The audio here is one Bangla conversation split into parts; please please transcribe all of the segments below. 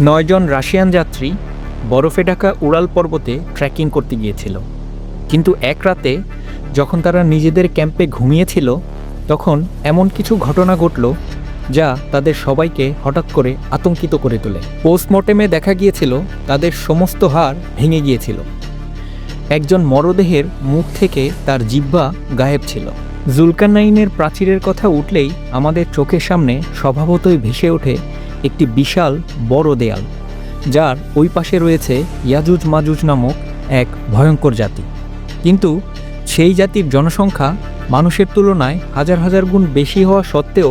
নয়জন রাশিয়ান যাত্রী বরফে ঢাকা উড়াল পর্বতে ট্রেকিং করতে গিয়েছিল। কিন্তু এক রাতে যখন তারা নিজেদের ক্যাম্পে ঘুমিয়েছিল, তখন এমন কিছু ঘটনা ঘটল যা তাদের সবাইকে হঠাৎ করে আতঙ্কিত করে তোলে। পোস্টমর্টেমে দেখা গিয়েছিল, তাদের সমস্ত হাড় ভেঙে গিয়েছিল। একজন মরদেহের মুখ থেকে তার জিব্বা গায়েব ছিল। জুলকানাইনের প্রাচীরের কথা উঠলেই আমাদের চোখের সামনে স্বভাবতই ভেসে ওঠে একটি বিশাল বড় দেয়াল, যার ওই পাশে রয়েছে ইয়াজুজ মাজুজ নামক এক ভয়ঙ্কর জাতি। কিন্তু সেই জাতির জনসংখ্যা মানুষের তুলনায় হাজার হাজার গুণ বেশি হওয়া সত্ত্বেও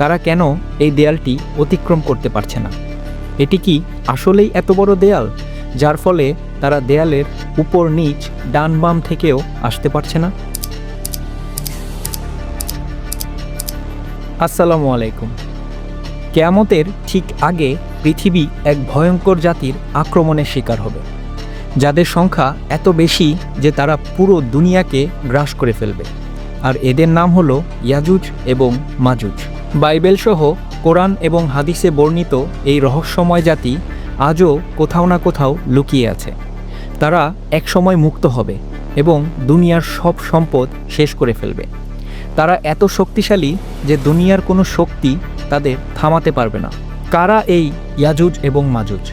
তারা কেন এই দেয়ালটি অতিক্রম করতে পারছে না? এটি কি আসলেই এত বড় দেয়াল, যার ফলে তারা দেয়ালের উপর নিচ, ডান বাম থেকেও আসতে পারছে না? আসসালামু আলাইকুম। কেয়ামতের ঠিক আগে পৃথিবী এক ভয়ঙ্কর জাতির আক্রমণের শিকার হবে, যাদের সংখ্যা এত বেশি যে তারা পুরো দুনিয়াকে গ্রাস করে ফেলবে। আর এদের নাম হলো ইয়াজুজ এবং মাজুজ। বাইবেল সহ কোরআন এবং হাদিসে বর্ণিত এই রহস্যময় জাতি আজও কোথাও না কোথাও লুকিয়ে আছে। তারা একসময় মুক্ত হবে এবং দুনিয়ার সব সম্পদ শেষ করে ফেলবে। তারা এত শক্তিশালী যে দুনিয়ার কোনো শক্তি তাদের থামাতে পারবে না। কারা এই ইয়াজুজ এবং মাজুজ?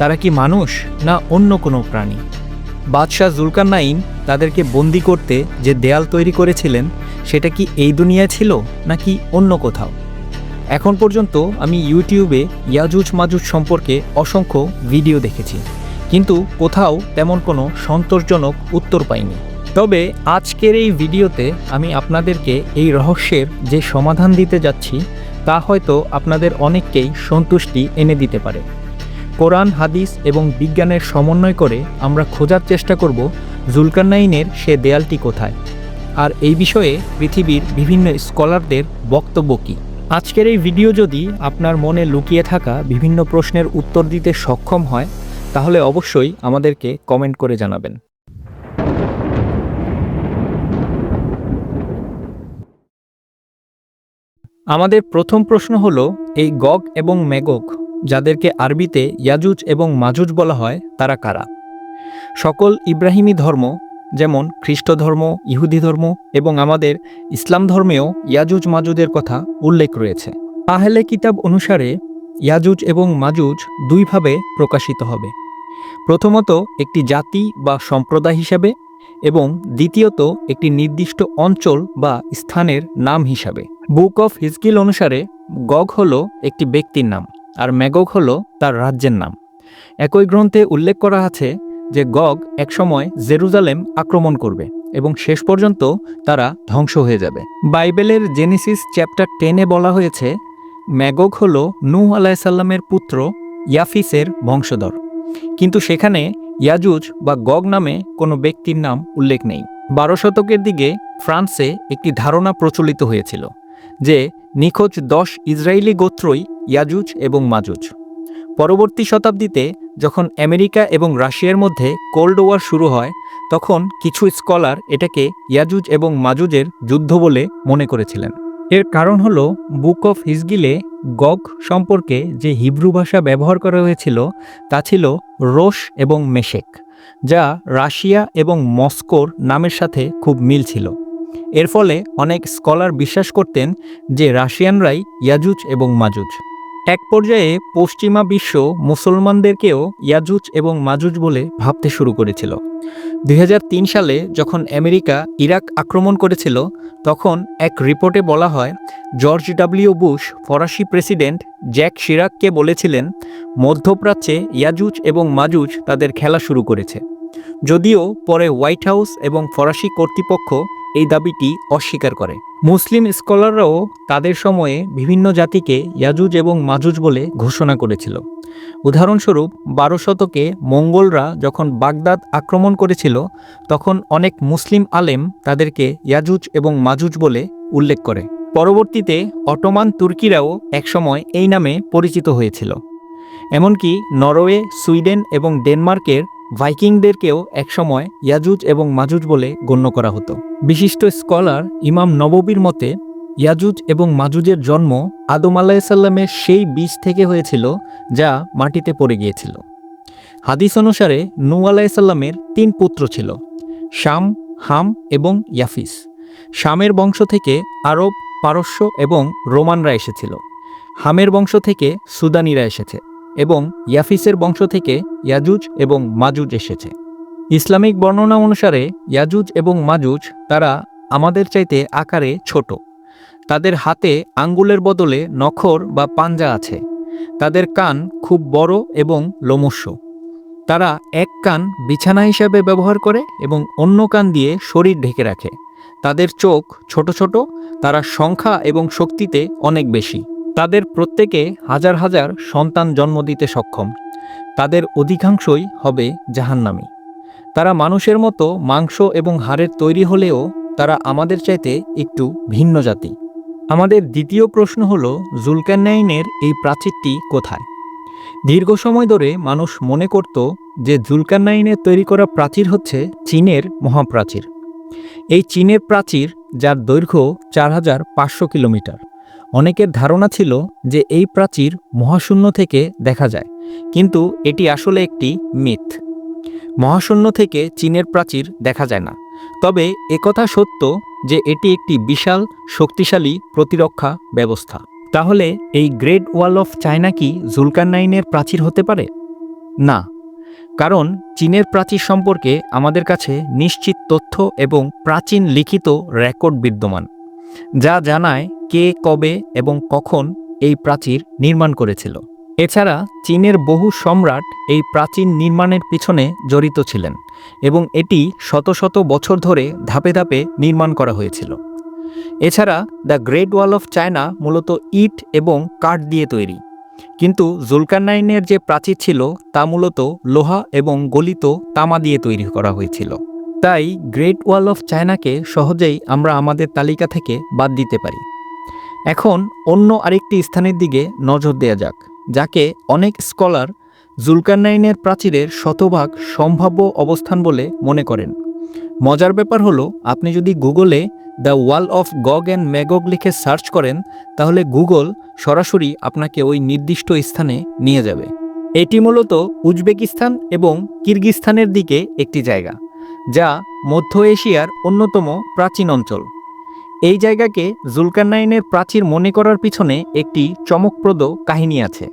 তারা কি মানুষ না অন্য কোনো প্রাণী? বাদশাহ জুলকারনাইন তাদেরকে বন্দি করতে যে দেয়াল তৈরি করেছিলেন, সেটা কি এই দুনিয়ায় ছিল নাকি অন্য কোথাও? এখন পর্যন্ত আমি ইউটিউবে ইয়াজুজ মাজুজ সম্পর্কে অসংখ্য ভিডিও দেখেছি, কিন্তু কোথাও তেমন কোনো সন্তোষজনক উত্তর পাইনি। তবে আজকের এই ভিডিওতে আমি আপনাদেরকে এই রহস্যের যে সমাধান দিতে যাচ্ছি তা হয়তো আপনাদের অনেককেই সন্তুষ্টি এনে দিতে পারে। কোরআন, হাদিস এবং বিজ্ঞানের সমন্বয় করে আমরা খোঁজার চেষ্টা করব জুলকারনাইনের সে দেয়ালটি কোথায়। আর এই বিষয়ে পৃথিবীর বিভিন্ন স্কলারদের বক্তব্য কী। আজকের এই ভিডিও যদি আপনার মনে লুকিয়ে থাকা বিভিন্ন প্রশ্নের উত্তর দিতে সক্ষম হয়, তাহলে অবশ্যই আমাদেরকে কমেন্ট করে জানাবেন। আমাদের প্রথম প্রশ্ন হল, এই গগ এবং মেগক যাদেরকে আরবিতে ইয়াজুজ এবং মাজুজ বলা হয়, তারা কারা? সকল ইব্রাহিমী ধর্ম, যেমন খ্রিস্ট ধর্ম, ইহুদি ধর্ম এবং আমাদের ইসলাম ধর্মেও ইয়াজুজ মাজুদের কথা উল্লেখ রয়েছে। আহলে কিতাব অনুসারে ইয়াজুজ এবং মাজুজ দুইভাবে প্রকাশিত হবে। প্রথমত একটি জাতি বা সম্প্রদায় হিসাবে এবং দ্বিতীয়ত একটি নির্দিষ্ট অঞ্চল বা স্থানের নাম হিসাবে। বুক অফ হিজকিল অনুসারে, গগ হল একটি ব্যক্তির নাম, আর ম্যাগগ হল তার রাজ্যের নাম। একই গ্রন্থে উল্লেখ করা আছে যে গগ একসময় জেরুজালেম আক্রমণ করবে এবং শেষ পর্যন্ত তারা ধ্বংস হয়ে যাবে। বাইবেলের জেনেসিস চ্যাপ্টার টেনে বলা হয়েছে, ম্যাগগ হল নূহ আলাইসাল্লামের পুত্র ইয়াফিসের বংশধর। কিন্তু সেখানে ইয়াজুজ বা গগ নামে কোনো ব্যক্তির নাম উল্লেখ নেই। বারো শতকের দিকে ফ্রান্সে একটি ধারণা প্রচলিত হয়েছিল যে নিখোঁজ দশ ইসরায়েলি গোত্রই ইয়াজুজ এবং মাজুজ। পরবর্তী শতাব্দীতে যখন আমেরিকা এবং রাশিয়ার মধ্যে কোল্ড ওয়ার শুরু হয়, তখন কিছু স্কলার এটাকে ইয়াজুজ এবং মাজুজের যুদ্ধ বলে মনে করেছিলেন। এর কারণ হল, বুক অফ হিজগিলে গগ সম্পর্কে যে হিব্রু ভাষা ব্যবহার করা হয়েছিল, তা ছিল রোশ এবং মেশেক, যা রাশিয়া এবং মস্কোর নামের সাথে খুব মিল ছিল। এর ফলে অনেক স্কলার বিশ্বাস করতেন যে রাশিয়ানরাই ইয়াজুজ এবং মাজুজ। এক পর্যায়ে পশ্চিমা বিশ্ব মুসলমানদেরকেও ইয়াজুজ এবং মাজুজ বলে ভাবতে শুরু করেছিল। দুই হাজার তিন সালে যখন আমেরিকা ইরাক আক্রমণ করেছিল, তখন এক রিপোর্টে বলা হয়, জর্জ ডাব্লিউ বুশ ফরাসি প্রেসিডেন্ট জ্যাক শিরাককে বলেছিলেন, মধ্যপ্রাচ্যে ইয়াজুজ এবং মাজুজ তাদের খেলা শুরু করেছে। যদিও পরে হোয়াইট হাউস এবং ফরাসি কর্তৃপক্ষ এই দাবিটি অস্বীকার করে। মুসলিম স্কলাররাও তাদের সময়ে বিভিন্ন জাতিকে ইয়াজুজ এবং মাজুজ বলে ঘোষণা করেছিল। উদাহরণস্বরূপ, বারো শতকে মঙ্গলরা যখন বাগদাদ আক্রমণ করেছিল, তখন অনেক মুসলিম আলেম তাদেরকে ইয়াজুজ এবং মাজুজ বলে উল্লেখ করে। পরবর্তীতে অটোমান তুর্কিরাও একসময় এই নামে পরিচিত হয়েছিল। এমনকি নরওয়ে, সুইডেন এবং ডেনমার্কের ভাইকিংদেরকেও একসময় ইয়াজুজ এবং মাজুজ বলে গণ্য করা হতো। বিশিষ্ট স্কলার ইমাম নববীর মতে, ইয়াজুজ এবং মাজুজের জন্ম আদম আলাহিসাল্লামের সেই বীজ থেকে হয়েছিল যা মাটিতে পড়ে গিয়েছিল। হাদিস অনুসারে নু আলাহিসাল্লামের তিন পুত্র ছিল, শাম, হাম এবং ইয়াফিস। শামের বংশ থেকে আরব, পারস্য এবং রোমানরা এসেছিল। হামের বংশ থেকে সুদানিরা এসেছে। এবং ইয়াফিসের বংশ থেকে ইয়াজুজ এবং মাজুজ এসেছে। ইসলামিক বর্ণনা অনুসারে ইয়াজুজ এবং মাজুজ তারা আমাদের চাইতে আকারে ছোট। তাদের হাতে আঙ্গুলের বদলে নখর বা পাঞ্জা আছে। তাদের কান খুব বড় এবং লোমস্য তারা এক কান বিছানা হিসাবে ব্যবহার করে এবং অন্য কান দিয়ে শরীর ঢেকে রাখে। তাদের চোখ ছোট ছোট, তারা সংখ্যা এবং শক্তিতে অনেক বেশি। তাদের প্রত্যেকে হাজার হাজার সন্তান জন্ম দিতে সক্ষম। তাদের অধিকাংশই হবে জাহান্নামী। তারা মানুষের মতো মাংস এবং হাড়ের তৈরি হলেও তারা আমাদের চাইতে একটু ভিন্ন জাতি। আমাদের দ্বিতীয় প্রশ্ন হল, জুলকান্নাইনের এই প্রাচীরটি কোথায়? দীর্ঘ সময় ধরে মানুষ মনে করত যে জুলকান্নাইনের তৈরি করা প্রাচীর হচ্ছে চীনের মহাপ্রাচীর। এই চীনের প্রাচীর, যার দৈর্ঘ্য চার হাজার পাঁচশো কিলোমিটার। অনেকের ধারণা ছিল যে এই প্রাচীর মহাশূন্য থেকে দেখা যায়, কিন্তু এটি আসলে একটি মিথ। মহাশূন্য থেকে চীনের প্রাচীর দেখা যায় না। তবে একথা সত্য যে এটি একটি বিশাল, শক্তিশালী প্রতিরক্ষা ব্যবস্থা। তাহলে এই গ্রেট ওয়াল অফ চায়না কি জুলকারনাইনের প্রাচীর হতে পারে? না, কারণ চীনের প্রাচীর সম্পর্কে আমাদের কাছে নিশ্চিত তথ্য এবং প্রাচীন লিখিত রেকর্ড বিদ্যমান। যা জানায় কে, কবে এবং কখন এই প্রাচীর নির্মাণ করেছিল। এছাড়া চীনের বহু সম্রাট এই প্রাচীন নির্মাণের পিছনে জড়িত ছিলেন এবং এটি শত শত বছর ধরে ধাপে ধাপে নির্মাণ করা হয়েছিল। এছাড়া the Great Wall of China মূলত ইট এবং কাঠ দিয়ে তৈরি। কিন্তু জুলকারনাইনের যে প্রাচীর ছিল তা মূলত লোহা এবং গলিত তামা দিয়ে তৈরি করা হয়েছিল। তাই গ্রেট ওয়াল অফ চায়নাকে সহজেই আমরা আমাদের তালিকা থেকে বাদ দিতে পারি। এখন অন্য আরেকটি স্থানের দিকে নজর দেয়া যাক, যাকে অনেক স্কলার জুলকারনাইনের প্রাচীরের শতভাগ সম্ভাব্য অবস্থান বলে মনে করেন। মজার ব্যাপার হলো, আপনি যদি গুগলে the wall of Gog and Magog লিখে সার্চ করেন, তাহলে গুগল সরাসরি আপনাকে ওই নির্দিষ্ট স্থানে নিয়ে যাবে। এটি মূলত উজবেকিস্তান এবং কিরগিস্তানের দিকে একটি জায়গা। যা মধ্য এশিয়ার অন্যতম প্রাচীন অঞ্চল। এই জায়গাকে জুলকারনাইনের প্রাচীর মনে করার পিছনে একটি চমকপ্রদ কাহিনী আছে,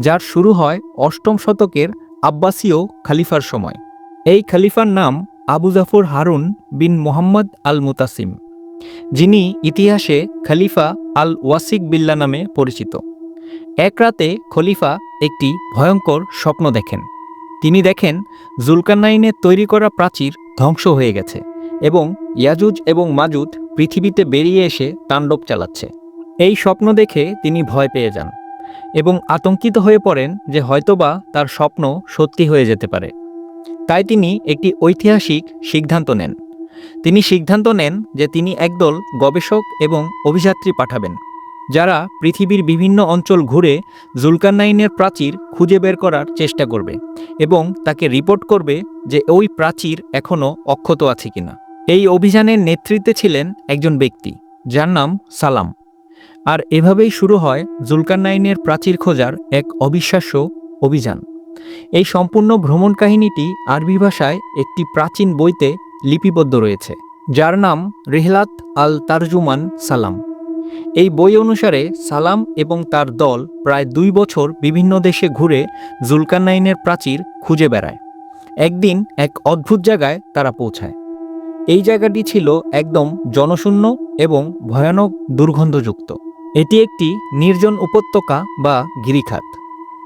যার শুরু হয় অষ্টম শতকের আব্বাসীয় খালিফার সময়। এই খালিফার নাম আবু জাফর হারুন বিন মোহাম্মদ আল মুতাসিম যিনি ইতিহাসে খলিফা আল ওয়াসিক বিল্লা নামে পরিচিত। এক রাতে খলিফা একটি ভয়ঙ্কর স্বপ্ন দেখেন। তিনি দেখেন জুলকারনাইনের তৈরি করা প্রাচীর ধ্বংস হয়ে গেছে এবং ইয়াজুজ এবং মাজুদ পৃথিবীতে বেরিয়ে এসে তাণ্ডব চালাচ্ছে। এই স্বপ্ন দেখে তিনি ভয় পেয়ে যান এবং আতঙ্কিত হয়ে পড়েন যে হয়তোবা তার স্বপ্ন সত্যি হয়ে যেতে পারে। তাই তিনি একটি ঐতিহাসিক সিদ্ধান্ত নেন। তিনি সিদ্ধান্ত নেন যে তিনি একদল গবেষক এবং অভিযাত্রী পাঠাবেন। যারা পৃথিবীর বিভিন্ন অঞ্চল ঘুরে জুলকারনাইনের প্রাচীর খুঁজে বের করার চেষ্টা করবে এবং তাকে রিপোর্ট করবে যে ওই প্রাচীর এখনও অক্ষত আছে কিনা। এই অভিযানের নেতৃত্বে ছিলেন একজন ব্যক্তি, যার নাম সালাম। আর এভাবেই শুরু হয় জুলকারনাইনের প্রাচীর খোঁজার এক অবিশ্বাস্য অভিযান। এই সম্পূর্ণ ভ্রমণ কাহিনীটি আরবি ভাষায় একটি প্রাচীন বইতে লিপিবদ্ধ রয়েছে, যার নাম রেহলাত আল তারজুমান সালাম। এই বই অনুসারে সালাম এবং তার দল প্রায় দুই বছর বিভিন্ন দেশে ঘুরে জুলকারনাইনের প্রাচীর খুঁজে বেড়ায়। একদিন এক অদ্ভুত জায়গায় তারা পৌঁছায়। এই জায়গাটি ছিল একদম জনশূন্য এবং ভয়ানক দুর্গন্ধযুক্ত। এটি একটি নির্জন উপত্যকা বা গিরিখাত।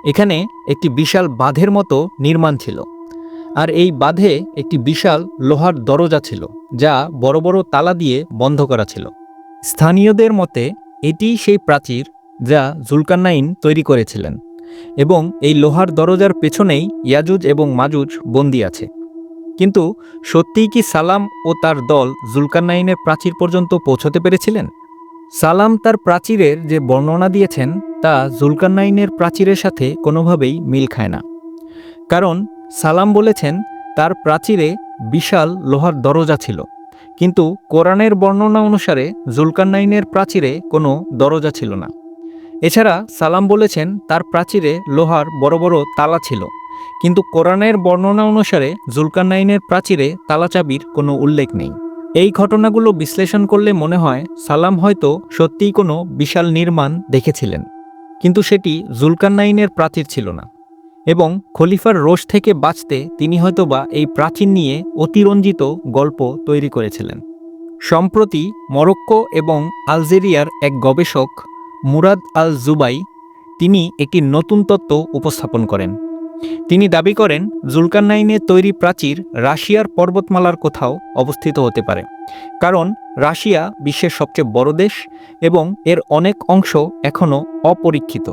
এখানে একটি বিশাল বাঁধের মতো নির্মাণ ছিল আর এই বাঁধে একটি বিশাল লোহার দরজা ছিল যা বড় বড় তালা দিয়ে বন্ধ করা ছিল। স্থানীয়দের মতে এটি সেই প্রাচীর যা জুলকারনাইন তৈরি করেছিলেন এবং এই লোহার দরজার পেছনেই ইয়াজুজ এবং মাজুজ বন্দি আছে। কিন্তু সত্যিই কি সালাম ও তার দল জুলকারনাইনের প্রাচীর পর্যন্ত পৌঁছতে পেরেছিলেন? সালাম তার প্রাচীরের যে বর্ণনা দিয়েছেন, তা জুলকারনাইনের প্রাচীরের সাথে কোনোভাবেই মিল খায় না। কারণ সালাম বলেছেন, তার প্রাচীরে বিশাল লোহার দরজা ছিল। কিন্তু কোরআনের বর্ণনা অনুসারে জুলকারনাইনের প্রাচীরে কোনো দরজা ছিল না। এছাড়া সালাম বলেছেন, তার প্রাচীরে লোহার বড় বড় তালা ছিল। কিন্তু কোরআনের বর্ণনা অনুসারে জুলকারনাইনের প্রাচীরে তালাচাবির কোনো উল্লেখ নেই। এই ঘটনাগুলো বিশ্লেষণ করলে মনে হয়, সালাম হয়তো সত্যিই কোনো বিশাল নির্মাণ দেখেছিলেন। কিন্তু সেটি জুলকারনাইনের প্রাচীর ছিল না। এবং খলিফার রোষ থেকে বাঁচতে তিনি হয়তোবা এই প্রাচীন নিয়ে অতিরঞ্জিত গল্প তৈরি করেছিলেন। সম্প্রতি মরক্কো এবং আলজেরিয়ার এক গবেষক, মুরাদ আল জুবাই তিনি একটি নতুন তত্ত্ব উপস্থাপন করেন। তিনি দাবি করেন জুলকারনাইনের তৈরি প্রাচীর রাশিয়ার পর্বতমালার কোথাও অবস্থিত হতে পারে, কারণ রাশিয়া বিশ্বের সবচেয়ে বড় দেশ এবং এর অনেক অংশ এখনও অপরীক্ষিত।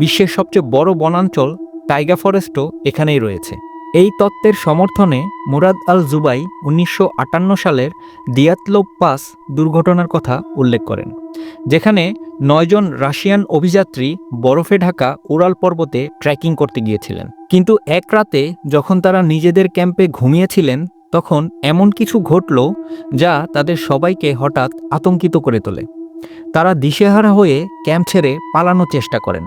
বিশ্বের সবচেয়ে বড় বনাঞ্চল টাইগা ফরেস্টও এখানেই রয়েছে। এই তত্ত্বের সমর্থনে মুরাদ আল জুবাই উনিশশো আটান্ন সালের দিয়াতলোব পাস দুর্ঘটনার কথা উল্লেখ করেন, যেখানে নয়জন রাশিয়ান অভিযাত্রী বরফে ঢাকা উড়াল পর্বতে ট্রেকিং করতে গিয়েছিলেন। কিন্তু এক রাতে যখন তারা নিজেদের ক্যাম্পে ঘুমিয়েছিলেন, তখন এমন কিছু ঘটল যা তাদের সবাইকে হঠাৎ আতঙ্কিত করে তোলে। তারা দিশেহারা হয়ে ক্যাম্প ছেড়ে পালানোর চেষ্টা করেন।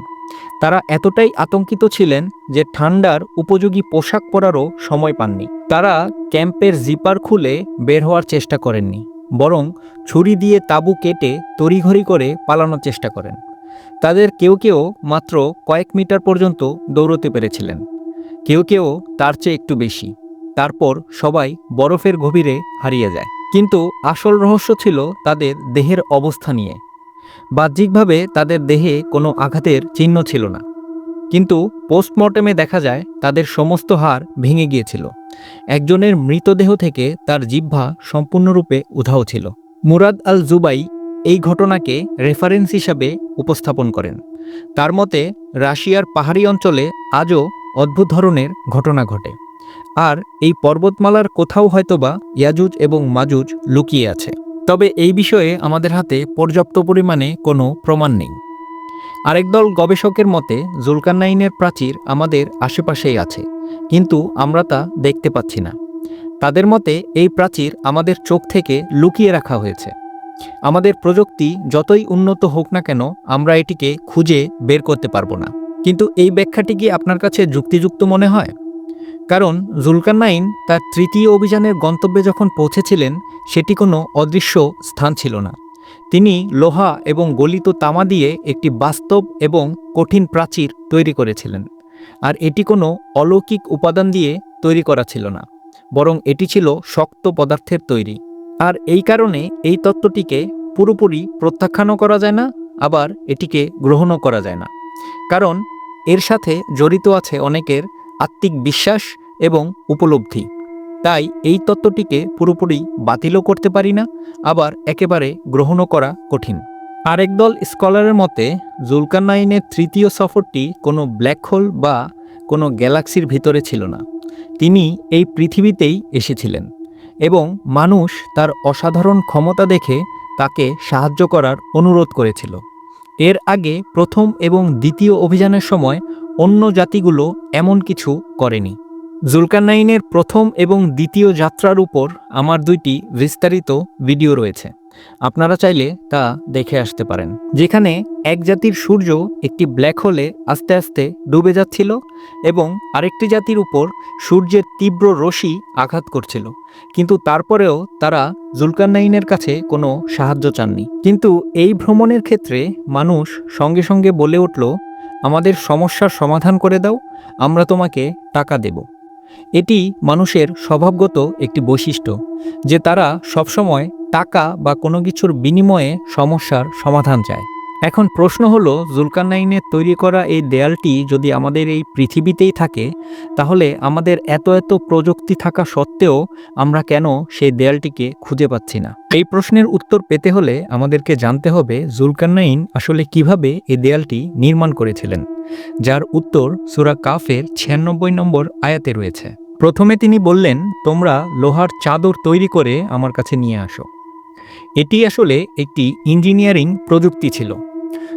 তারা এতটাই আতঙ্কিত ছিলেন যে ঠান্ডার উপযোগী পোশাক পরারও সময় পাননি। তারা ক্যাম্পের জিপার খুলে বের হওয়ার চেষ্টা করেননি, বরং ছুরি দিয়ে তাঁবু কেটে তড়িঘড়ি করে পালানোর চেষ্টা করেন। তাদের কেউ কেউ মাত্র কয়েক মিটার পর্যন্ত দৌড়তে পেরেছিলেন। কেউ কেউ তার চেয়ে একটু বেশি। তারপর সবাই বরফের গভীরে হারিয়ে যায়। কিন্তু আসল রহস্য ছিল তাদের দেহের অবস্থা নিয়ে। বাহ্যিকভাবে তাদের দেহে কোনো আঘাতের চিহ্ন ছিল না। কিন্তু পোস্টমর্টেমে দেখা যায়, তাদের সমস্ত হাড় ভেঙে গিয়েছিল। একজনের মৃতদেহ থেকে তার জিহ্বা সম্পূর্ণরূপে উধাও ছিল। মুরাদ আল জুবাই এই ঘটনাকে রেফারেন্স হিসাবে উপস্থাপন করেন। তার মতে, রাশিয়ার পাহাড়ি অঞ্চলে আজও অদ্ভুত ধরনের ঘটনা ঘটে। আর এই পর্বতমালার কোথাও হয়তোবা ইয়াজুজ এবং মাজুজ লুকিয়ে আছে। তবে এই বিষয়ে আমাদের হাতে পর্যাপ্ত পরিমাণে কোনো প্রমাণ নেই। আরেক দল গবেষকের মতে জুলকারনাইনের প্রাচীর আমাদের আশেপাশেই আছে, কিন্তু আমরা তা দেখতে পাচ্ছি না। তাদের মতে, এই প্রাচীর আমাদের চোখ থেকে লুকিয়ে রাখা হয়েছে। আমাদের প্রযুক্তি যতই উন্নত হোক না কেন, আমরা এটিকে খুঁজে বের করতে পারব না। কিন্তু এই ব্যাখ্যাটি কি আপনার কাছে যুক্তিযুক্ত মনে হয়? কারণ জুলকারনাইন তার তৃতীয় অভিযানের গন্তব্যে যখন পৌঁছেছিলেন, সেটি কোনো অদৃশ্য স্থান ছিল না। তিনি লোহা এবং গলিত তামা দিয়ে একটি বাস্তব এবং কঠিন প্রাচীর তৈরি করেছিলেন, আর এটি কোনো অলৌকিক উপাদান দিয়ে তৈরি করা ছিল না, বরং এটি ছিল শক্ত পদার্থের তৈরি। আর এই কারণে এই তত্ত্বটিকে পুরোপুরি প্রত্যাখ্যানও করা যায় না, আবার এটিকে গ্রহণও করা যায় না। কারণ এর সাথে জড়িত আছে অনেকের আত্মিক বিশ্বাস এবং উপলব্ধি। তাই এই তত্ত্বটিকে পুরোপুরি বাতিলও করতে পারি না, আবার একেবারে গ্রহণও করা কঠিন। আরেক দল স্কলারের মতে, জুলকারনাইনের তৃতীয় সফরটি কোনো ব্ল্যাক হোল বা কোনো গ্যালাক্সির ভিতরে ছিল না। তিনি এই পৃথিবীতেই এসেছিলেন এবং মানুষ তার অসাধারণ ক্ষমতা দেখে তাকে সাহায্য করার অনুরোধ করেছিল। এর আগে প্রথম এবং দ্বিতীয় অভিযানের সময় অন্য জাতিগুলো এমন কিছু করেনি। জুলকারনাইনের প্রথম এবং দ্বিতীয় যাত্রার উপর আমার দুইটি বিস্তারিত ভিডিও রয়েছে। আপনারা চাইলে তা দেখে আসতে পারেন। যেখানে এক জাতির সূর্য একটি ব্ল্যাক হোলে আস্তে আস্তে ডুবে যাচ্ছিল এবং আরেকটি জাতির উপর সূর্যের তীব্র রশি আঘাত করছিল। কিন্তু তারপরেও তারা জুলকারনাইনের কাছে কোনো সাহায্য চাননি। কিন্তু এই ভ্রমণের ক্ষেত্রে মানুষ সঙ্গে সঙ্গে বলে উঠল, আমাদের সমস্যার সমাধান করে দাও, আমরা তোমাকে টাকা দেব। এটি মানুষের স্বভাবগত একটি বৈশিষ্ট্য, যে তারা সবসময় টাকা বা কোনো কিছুর বিনিময়ে সমস্যার সমাধান চায়। এখন প্রশ্ন হলো জুলকারনাইনের তৈরি করা এই দেয়ালটি যদি আমাদের এই পৃথিবীতেই থাকে, তাহলে আমাদের এত এত প্রযুক্তি থাকা সত্ত্বেও আমরা কেন সেই দেয়ালটিকে খুঁজে পাচ্ছি না? এই প্রশ্নের উত্তর পেতে হলে আমাদেরকে জানতে হবে জুলকারনাইন আসলে কীভাবে এই দেয়ালটি নির্মাণ করেছিলেন, যার উত্তর সুরা কাফের ছিয়ানব্বই নম্বর আয়াতে রয়েছে। প্রথমে তিনি বললেন, তোমরা লোহার চাদর তৈরি করে আমার কাছে নিয়ে আসো। এটি আসলে একটি ইঞ্জিনিয়ারিং প্রযুক্তি ছিল।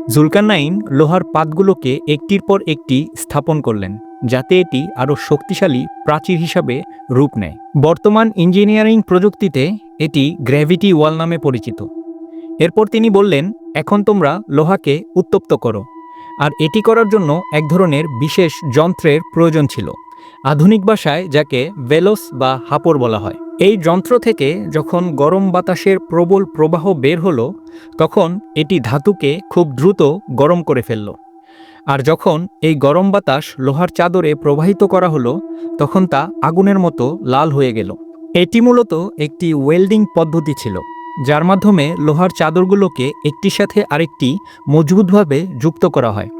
জুলকারনাইন লোহার পাতগুলোকে একটির পর একটি স্থাপন করলেন, যাতে এটি আরও শক্তিশালী প্রাচীর হিসাবে রূপ নেয়। বর্তমান ইঞ্জিনিয়ারিং প্রযুক্তিতে এটি গ্র্যাভিটি ওয়াল নামে পরিচিত। এরপর তিনি বললেন, এখন তোমরা লোহাকে উত্তপ্ত করো। আর এটি করার জন্য এক ধরনের বিশেষ যন্ত্রের প্রয়োজন ছিল। আধুনিক ভাষায় যাকে ভেলোস বা হাপর বলা হয়। এই যন্ত্র থেকে যখন গরম বাতাসের প্রবল প্রবাহ বের হলো, তখন এটি ধাতুকে খুব দ্রুত গরম করে ফেলল। আর যখন এই গরম বাতাস লোহার চাদরে প্রবাহিত করা হলো, তখন তা আগুনের মতো লাল হয়ে গেল। এটি মূলত একটি ওয়েল্ডিং পদ্ধতি ছিল, যার মাধ্যমে লোহার চাদরগুলোকে একটির সাথে আরেকটি মজবুতভাবে যুক্ত করা হয়।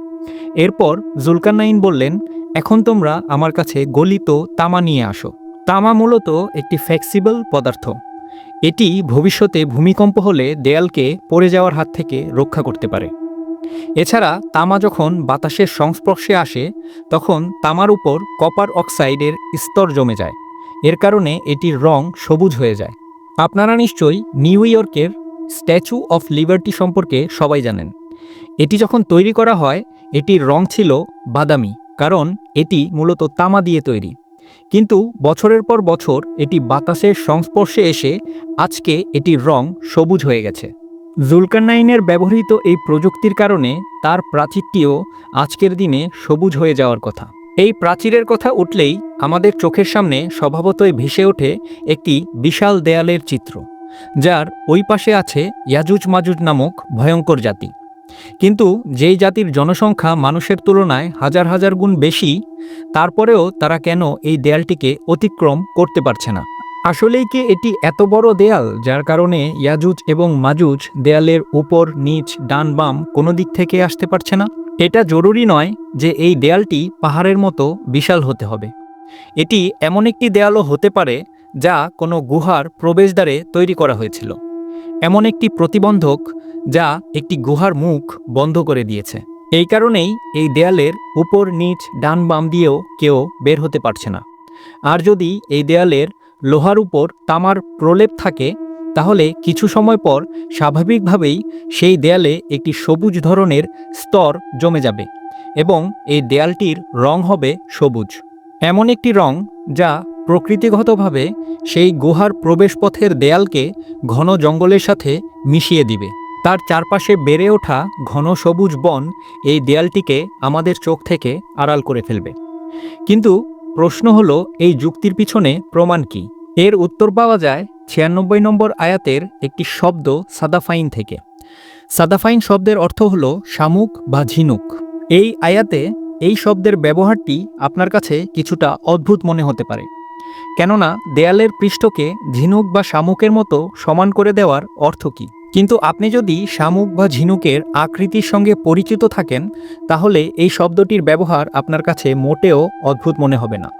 এরপর জুলকারনাইন বললেন এখন তোমরা আমার কাছে গলিত তামা নিয়ে আসো। তামা মূলত একটি ফ্লেক্সিবল পদার্থ। এটি ভবিষ্যতে ভূমিকম্প হলে দেয়ালকে পড়ে যাওয়ার হাত থেকে রক্ষা করতে পারে। এছাড়া তামা যখন বাতাসের সংস্পর্শে আসে, তখন তামার উপর কপার অক্সাইডের স্তর জমে যায়। এর কারণে এটির রং সবুজ হয়ে যায়। আপনারা নিশ্চয়ই নিউ ইয়র্কের স্ট্যাচু অফ লিবার্টি সম্পর্কে সবাই জানেন। এটি যখন তৈরি করা হয়, এটির রং ছিল বাদামি। কারণ এটি মূলত তামা দিয়ে তৈরি। কিন্তু বছরের পর বছর এটি বাতাসের সংস্পর্শে এসে আজকে এটির রং সবুজ হয়ে গেছে। জুলকারনাইনের ব্যবহৃত এই প্রযুক্তির কারণে তার প্রাচীরটিও আজকের দিনে সবুজ হয়ে যাওয়ার কথা। এই প্রাচীরের কথা উঠলেই আমাদের চোখের সামনে স্বভাবতই ভেসে ওঠে একটি বিশাল দেয়ালের চিত্র, যার ওই পাশে আছে ইয়াজুজ মাজুজ নামক ভয়ঙ্কর জাতি। কিন্তু যেই জাতির জনসংখ্যা মানুষের তুলনায় হাজার হাজার গুণ বেশি, তারপরেও তারা কেন এই দেয়ালটিকে অতিক্রম করতে পারছে না? আসলেই কি এটি এত বড় দেয়াল, যার কারণে ইয়াজুজ এবং মাজুজ দেয়ালের উপর, নিচ, ডান, বাম কোনো দিক থেকে আসতে পারছে না? এটা জরুরি নয় যে এই দেয়ালটি পাহাড়ের মতো বিশাল হতে হবে। এটি এমন একটি দেয়ালও হতে পারে যা কোনো গুহার প্রবেশদ্বারে তৈরি করা হয়েছিল। এমন একটি প্রতিবন্ধক যা একটি গুহার মুখ বন্ধ করে দিয়েছে। এই কারণেই এই দেয়ালের উপর নিচ ডান বাম দিয়েও কেউ বের হতে পারছে না। আর যদি এই দেয়ালের লোহার উপর তামার প্রলেপ থাকে, তাহলে কিছু সময় পর স্বাভাবিকভাবেই সেই দেয়ালে একটি সবুজ ধরনের স্তর জমে যাবে এবং এই দেয়ালটির রং হবে সবুজ। এমন একটি রং যা প্রকৃতিগতভাবে সেই গুহার প্রবেশপথের দেয়ালকে ঘন জঙ্গলের সাথে মিশিয়ে দিবে। তার চারপাশে বেড়ে ওঠা ঘন সবুজ বন এই দেয়ালটিকে আমাদের চোখ থেকে আড়াল করে ফেলবে। কিন্তু প্রশ্ন হলো, এই যুক্তির পিছনে প্রমাণ কি? এর উত্তর পাওয়া যায় ছিয়ানব্বই নম্বর আয়াতের একটি শব্দ সাদাফাইন থেকে। সাদাফাইন শব্দের অর্থ হলো শামুক বা ঝিনুক। এই আয়াতে এই শব্দের ব্যবহারটি আপনার কাছে কিছুটা অদ্ভুত মনে হতে পারে। কেননা, দেয়ালের পৃষ্ঠকে ঝিনুক বা শামুকের মতো সমান করে দেওয়ার অর্থ কী? কিন্তু আপনি যদি শামুক বা ঝিনুকের আকৃতির সঙ্গে পরিচিত থাকেন, তাহলে এই শব্দটির ব্যবহার আপনার কাছে মোটেও অদ্ভুত মনে হবে না।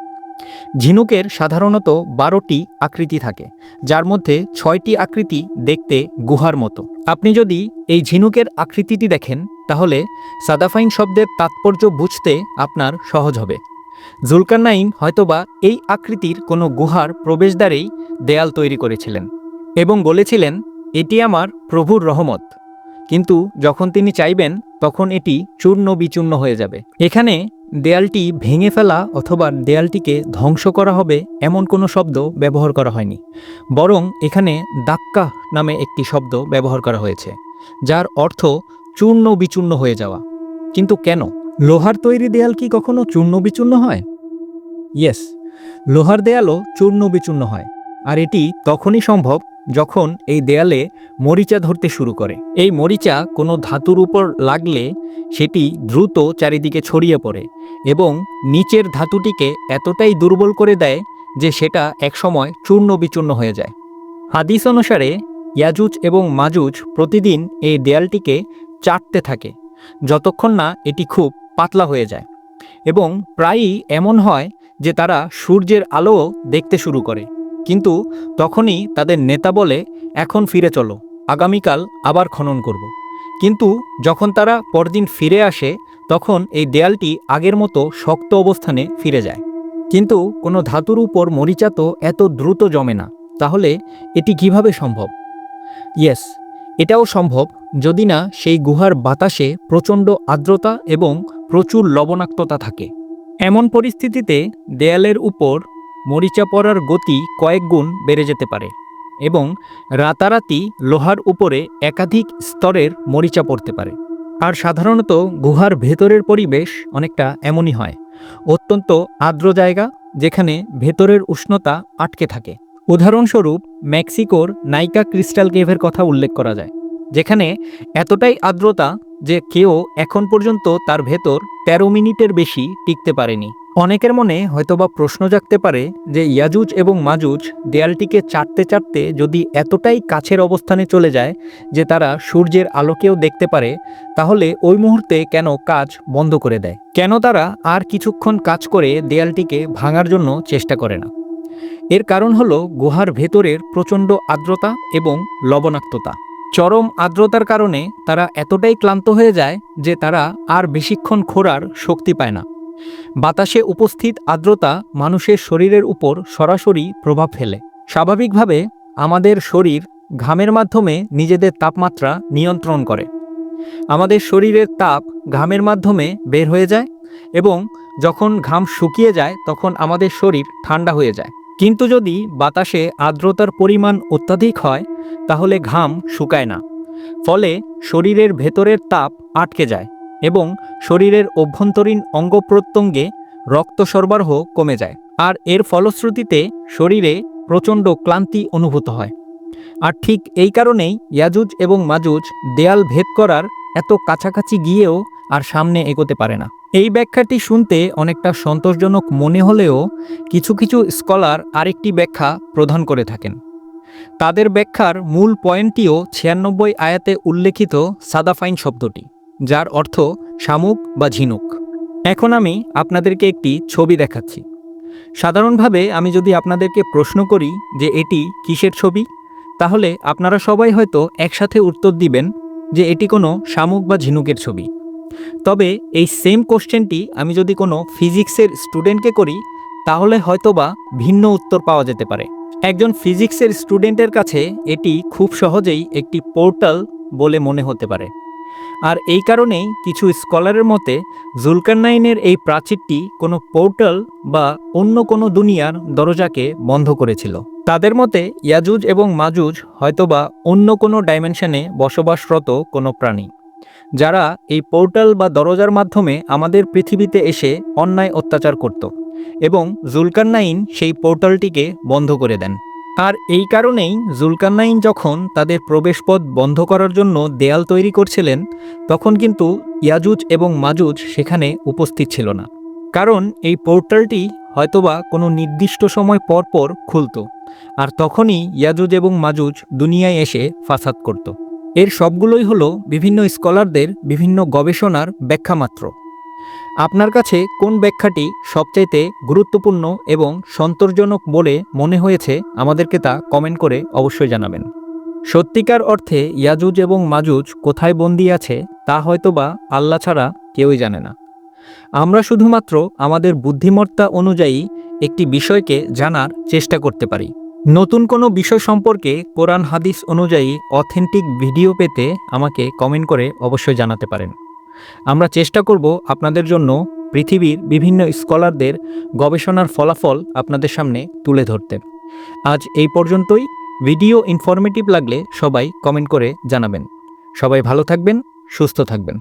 ঝিনুকের সাধারণত বারোটি আকৃতি থাকে, যার মধ্যে ছয়টি আকৃতি দেখতে গুহার মতো। আপনি যদি এই ঝিনুকের আকৃতিটি দেখেন, তাহলে সাদাফাইন শব্দের তাৎপর্য বুঝতে আপনার সহজ হবে। জুলকারনাইন হয়তোবা এই আকৃতির কোনো গুহার প্রবেশদ্বারেই দেয়াল তৈরি করেছিলেন এবং বলেছিলেন এটি আমার প্রভুর রহমত। কিন্তু যখন তিনি চাইবেন, তখন এটি চূর্ণ বিচূর্ণ হয়ে যাবে। এখানে দেয়ালটি ভেঙে ফেলা অথবা দেয়ালটিকে ধ্বংস করা হবে এমন কোনো শব্দ ব্যবহার করা হয়নি। বরং এখানে দাক্কা নামে একটি শব্দ ব্যবহার করা হয়েছে, যার অর্থ চূর্ণ বিচূর্ণ হয়ে যাওয়া। কিন্তু কেন? লোহার তৈরি দেয়াল কি কখনো চূর্ণ বিচূর্ণ হয়? ইয়েস, লোহার দেয়ালও চূর্ণ বিচূর্ণ হয়, আর এটি তখনই সম্ভব যখন এই দেয়ালে মরিচা ধরতে শুরু করে। এই মরিচা কোনো ধাতুর উপর লাগলে সেটি দ্রুত চারিদিকে ছড়িয়ে পড়ে এবং নিচের ধাতুটিকে এতটাই দুর্বল করে দেয় যে সেটা একসময় চূর্ণ বিচূর্ণ হয়ে যায়। হাদিস অনুসারে ইয়াজুজ এবং মাজুজ প্রতিদিন এই দেয়ালটিকে চাটতে থাকে, যতক্ষণ না এটি খুব পাতলা হয়ে যায় এবং প্রায়ই এমন হয় যে তারা সূর্যের আলো দেখতে শুরু করে। কিন্তু তখনই তাদের নেতা বলে, এখন ফিরে চলো, আগামীকাল আবার খনন করব। কিন্তু যখন তারা পরদিন ফিরে আসে, তখন এই দেয়ালটি আগের মতো শক্ত অবস্থানে ফিরে যায়। কিন্তু কোনো ধাতুর উপর মরিচা তো এত দ্রুত জমে না, তাহলে এটি কীভাবে সম্ভব? ইয়েস, এটাও সম্ভব যদি না সেই গুহার বাতাসে প্রচণ্ড আর্দ্রতা এবং প্রচুর লবণাক্ততা থাকে। এমন পরিস্থিতিতে দেয়ালের উপর মরিচা পড়ার গতি কয়েক গুণ বেড়ে যেতে পারে এবং রাতারাতি লোহার উপরে একাধিক স্তরের মরিচা পড়তে পারে। আর সাধারণত গুহার ভেতরের পরিবেশ অনেকটা এমনই হয়। অত্যন্ত আর্দ্র জায়গা, যেখানে ভেতরের উষ্ণতা আটকে থাকে। উদাহরণস্বরূপ, মেক্সিকোর নাইকা ক্রিস্টাল কেভের কথা উল্লেখ করা যায়, যেখানে এতটাই আর্দ্রতা যে কেউ এখন পর্যন্ত তার ভেতর তেরো মিনিটের বেশি টিকতে পারেনি। অনেকের মনে হয়তোবা প্রশ্ন জাগতে পারে যে ইয়াজুজ এবং মাজুজ দেয়ালটিকে চাটতে চাটতে যদি এতটাই কাছের অবস্থানে চলে যায় যে তারা সূর্যের আলোকেও দেখতে পারে, তাহলে ওই মুহূর্তে কেন কাজ বন্ধ করে দেয়? কেন তারা আর কিছুক্ষণ কাজ করে দেয়ালটিকে ভাঙার জন্য চেষ্টা করে না? এর কারণ হলো গুহার ভেতরের প্রচণ্ড আর্দ্রতা এবং লবণাক্ততা। চরম আর্দ্রতার কারণে তারা এতটাই ক্লান্ত হয়ে যায় যে তারা আর বেশিক্ষণ খোরার শক্তি পায় না। বাতাসে উপস্থিত আর্দ্রতা মানুষের শরীরের উপর সরাসরি প্রভাব ফেলে। স্বাভাবিকভাবে, আমাদের শরীর ঘামের মাধ্যমে নিজেদের তাপমাত্রা নিয়ন্ত্রণ করে। আমাদের শরীরের তাপ ঘামের মাধ্যমে বের হয়ে যায় এবং যখন ঘাম শুকিয়ে যায়, তখন আমাদের শরীর ঠান্ডা হয়ে যায়। কিন্তু যদি বাতাসে আর্দ্রতার পরিমাণ অত্যাধিক হয়, তাহলে ঘাম শুকায় না। ফলে শরীরের ভেতরের তাপ আটকে যায়। এবং শরীরের অভ্যন্তরীণ অঙ্গ প্রত্যঙ্গে রক্ত সরবরাহ কমে যায়। আর এর ফলশ্রুতিতে শরীরে প্রচণ্ড ক্লান্তি অনুভূত হয়। আর ঠিক এই কারণেই ইয়াজুজ এবং মাজুজ দেয়াল ভেদ করার এত কাছাকাছি গিয়েও আর সামনে এগোতে পারে না। এই ব্যাখ্যাটি শুনতে অনেকটা সন্তোষজনক মনে হলেও কিছু কিছু স্কলার আরেকটি ব্যাখ্যা প্রদান করে থাকেন। তাদের ব্যাখ্যার মূল পয়েন্টটিও ছিয়ানব্বই আয়াতে উল্লেখিত সাদাফাইন শব্দটি। যার অর্থ শামুক বা ঝিনুক। এখন আমি আপনাদেরকে একটি ছবি দেখাচ্ছি। সাধারণভাবে আমি যদি আপনাদেরকে প্রশ্ন করি যে এটি কিসের ছবি, তাহলে আপনারা সবাই হয়তো একসাথে উত্তর দিবেন যে এটি কোনো শামুক বা ঝিনুকের ছবি। তবে এই সেম কোশ্চেনটি আমি যদি কোনো ফিজিক্সের স্টুডেন্টকে করি, তাহলে হয়তোবা ভিন্ন উত্তর পাওয়া যেতে পারে। একজন ফিজিক্সের স্টুডেন্টের কাছে এটি খুব সহজেই একটি পোর্টাল বলে মনে হতে পারে। আর এই কারণেই কিছু স্কলারের মতে, জুলকারনাইনের এই প্রাচীরটি কোনো পোর্টাল বা অন্য কোনো দুনিয়ার দরজাকে বন্ধ করেছিল। তাদের মতে, ইয়াজুজ এবং মাজুজ হয়তোবা অন্য কোনো ডাইমেনশনে বসবাসরত কোনো প্রাণী, যারা এই পোর্টাল বা দরজার মাধ্যমে আমাদের পৃথিবীতে এসে অন্যায় অত্যাচার করত এবং জুলকারনাইন সেই পোর্টালটিকে বন্ধ করে দেন। আর এই কারণেই জুলকান্নাইন যখন তাদের প্রবেশপথ বন্ধ করার জন্য দেয়াল তৈরি করছিলেন, তখন কিন্তু ইয়াজুজ এবং মাজুজ সেখানে উপস্থিত ছিল না। কারণ এই পোর্টালটি হয়তোবা কোনো নির্দিষ্ট সময় পর পর খুলত, আর তখনই ইয়াজুজ এবং মাজুজ দুনিয়ায় এসে ফাসাদ করত। এর সবগুলোই হলো বিভিন্ন স্কলারদের বিভিন্ন গবেষণার ব্যাখ্যা মাত্র আপনার কাছে কোন ব্যাখ্যাটি সবচাইতে গুরুত্বপূর্ণ এবং সন্তোষজনক বলে মনে হয়েছে আমাদেরকে তা কমেন্ট করে অবশ্যই জানাবেন। সত্যিকার অর্থে ইয়াজুজ এবং মাজুজ কোথায় বন্দি আছে তা হয়তোবা আল্লাহ ছাড়া কেউই জানে না। আমরা শুধুমাত্র আমাদের বুদ্ধিমত্তা অনুযায়ী একটি বিষয়কে জানার চেষ্টা করতে পারি। নতুন কোনো বিষয় সম্পর্কে কোরআন হাদিস অনুযায়ী অথেন্টিক ভিডিও পেতে আমাকে কমেন্ট করে অবশ্যই জানাতে পারেন। আমরা চেষ্টা করব আপনাদের জন্য পৃথিবীর বিভিন্ন স্কলারদের গবেষণার ফলাফল আপনাদের সামনে তুলে ধরতে। আজ এই পর্যন্তই। ভিডিও ইনফরমেটিভ লাগলে সবাই কমেন্ট করে জানাবেন। সবাই ভালো থাকবেন, সুস্থ থাকবেন।